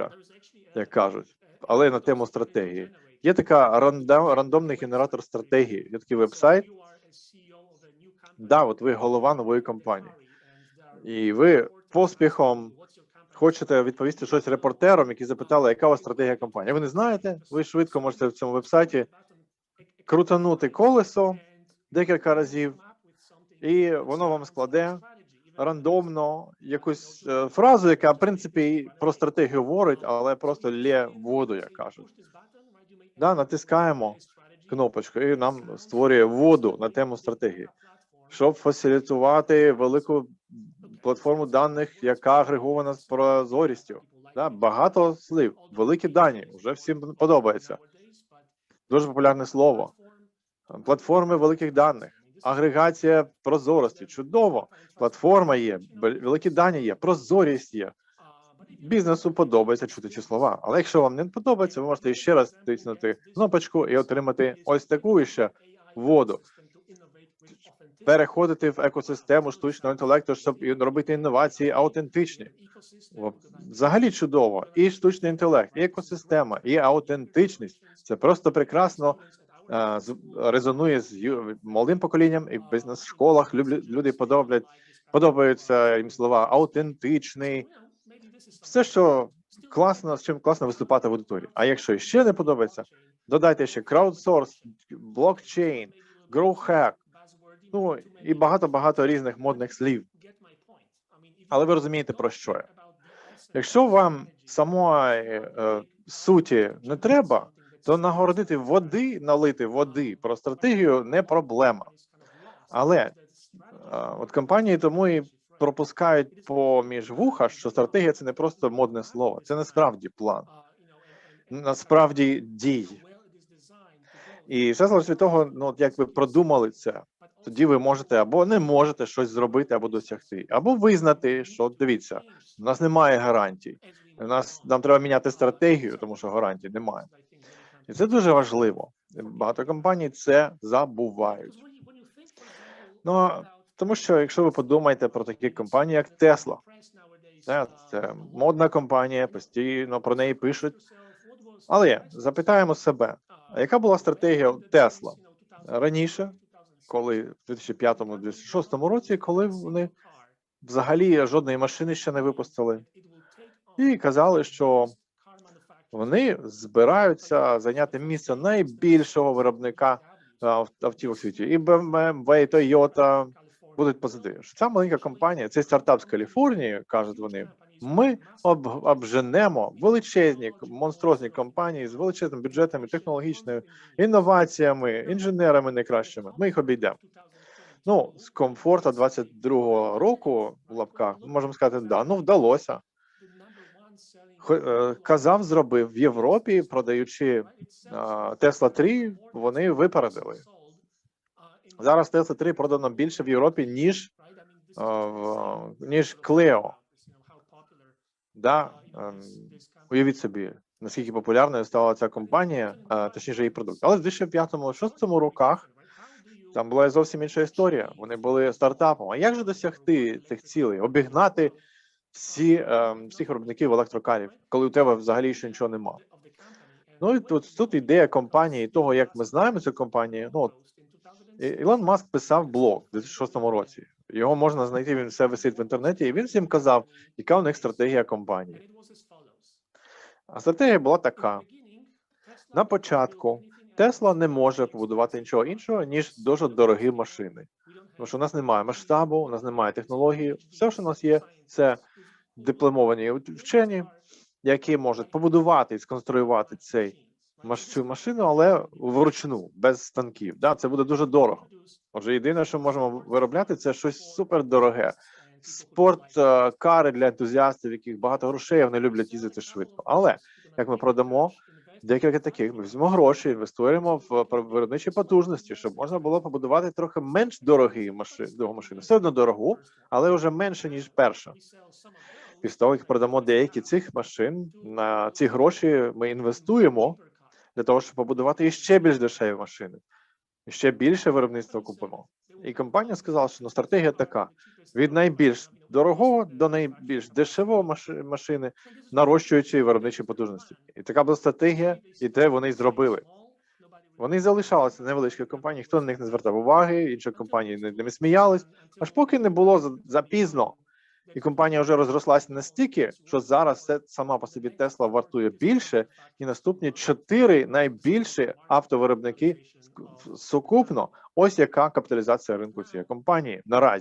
обличчя, як кажуть, але на тему стратегії. Є така рандом, рандомний генератор стратегії. Є такий веб-сайт. Да, от ви голова нової компанії, і ви поспіхом хочете відповісти щось репортерам, які запитали, яка у вас стратегія компанії. Ви не знаєте? Ви швидко можете в цьому веб-сайті крутанути колесо декілька разів, і воно вам складе рандомно якусь е, фразу, яка в принципі про стратегію говорить, але просто лє воду, як кажуть. Да, натискаємо кнопочку, і нам створює воду на тему стратегії, щоб фасилітувати велику платформу даних, яка агрегована з прозорістю. Да, багато слів, великі дані, вже всім подобається. Дуже популярне слово. Платформи великих даних, агрегація прозорості. Чудово. Платформа є, великі дані є, прозорість є. Бізнесу подобається чути ці слова. Але якщо вам не подобається, ви можете ще раз тиснути кнопочку і отримати ось таку ще воду. Переходити в екосистему штучного інтелекту, щоб робити інновації аутентичні. Взагалі чудово. І штучний інтелект, і екосистема, і аутентичність. Це просто прекрасно резонує з молодим поколінням і в бізнес-школах. Люди подобають, подобаються їм слова аутентичний. Все, що класно, з чим класно виступати в аудиторії. А якщо ще не подобається, додайте ще краудсорс, блокчейн, growhack, ну і багато-багато різних модних слів. Але ви розумієте про що я. Якщо вам самої е, суті не треба, то нагородити води, налити води про стратегію не проблема. Але е, от компанії тому і пропускають поміж вуха, що стратегія це не просто модне слово, це насправді план, насправді дій. І все залежить від того, ну от як ви продумали це, тоді ви можете або не можете щось зробити, або досягти, або визнати, що дивіться, у нас немає гарантій. У нас нам треба міняти стратегію, тому що гарантій немає. І це дуже важливо. Багато компаній це забувають. Ну тому що якщо ви подумаєте про такі компанії, як це, це модна компанія, постійно про неї пишуть. Але запитаємо себе, а яка була стратегія Тесла раніше, коли в 2005-2006 році, коли вони взагалі жодної машини ще не випустили, і казали, що вони збираються зайняти місце найбільшого виробника ав- автівок в світі. І BMW, і Toyota будуть. Що Ця маленька компанія, цей стартап з Каліфорнії, кажуть вони. Ми об, обженемо величезні монстрозні компанії з величезними бюджетами, технологічними інноваціями, інженерами найкращими. Ми їх обійдемо. Ну, з комфорту 22-го року в лапках можемо сказати, да, ну вдалося. Е, Казав, зробив в Європі, продаючи Тесла 3, вони випередили. Зараз Тесла 3 продано більше в Європі, ніж, е, ніж Клео. Да, ем, уявіть собі, наскільки популярною стала ця компанія, точніше її продукт. Але в 2005-2006 роках там була зовсім інша історія. Вони були стартапом. А як же досягти цих цілей? Обігнати всі, ем, всіх виробників електрокарів, коли у тебе взагалі ще нічого нема. Ну і тут, тут ідея компанії, того, як ми знаємо цю компанію. Ну, Ілон Маск писав блог у 2006 році. Його можна знайти, він все висить в інтернеті, і він всім казав, яка у них стратегія компанії. А стратегія була така: на початку Тесла не може побудувати нічого іншого, ніж дуже дорогі машини. Тому що у нас немає масштабу, у нас немає технології. Все, що у нас є, це дипломовані вчені, які можуть побудувати і сконструювати цей цю машину, але вручну, без станків. Да, це буде дуже дорого. Отже, єдине, що можемо виробляти, це щось супердороге. Спорт, е, кари для ентузіастів, яких багато грошей, вони люблять їздити швидко. Але як ми продамо декілька таких, ми візьмемо гроші, інвестуємо в виробничі потужності, щоб можна було побудувати трохи менш дорогі машини, машину. Все одно дорогу, але вже менше ніж перша. Після того, як продамо деякі цих машин, на ці гроші ми інвестуємо для того, щоб побудувати іще більш дешеві машини, ще більше виробництва купимо. І компанія сказала, що ну, стратегія така: від найбільш дорогого до найбільш дешевого машини, нарощуючи виробничі потужності. І така була стратегія, і те вони зробили. Вони залишалися невеличкі компанії, ніхто на них не звертав уваги, інші компанії над ними сміялись, аж поки не було запізно. І компанія вже розрослася настільки, що зараз це сама по собі Тесла вартує більше, і наступні чотири найбільші автовиробники сукупно. Ось яка капіталізація ринку цієї компанії наразі.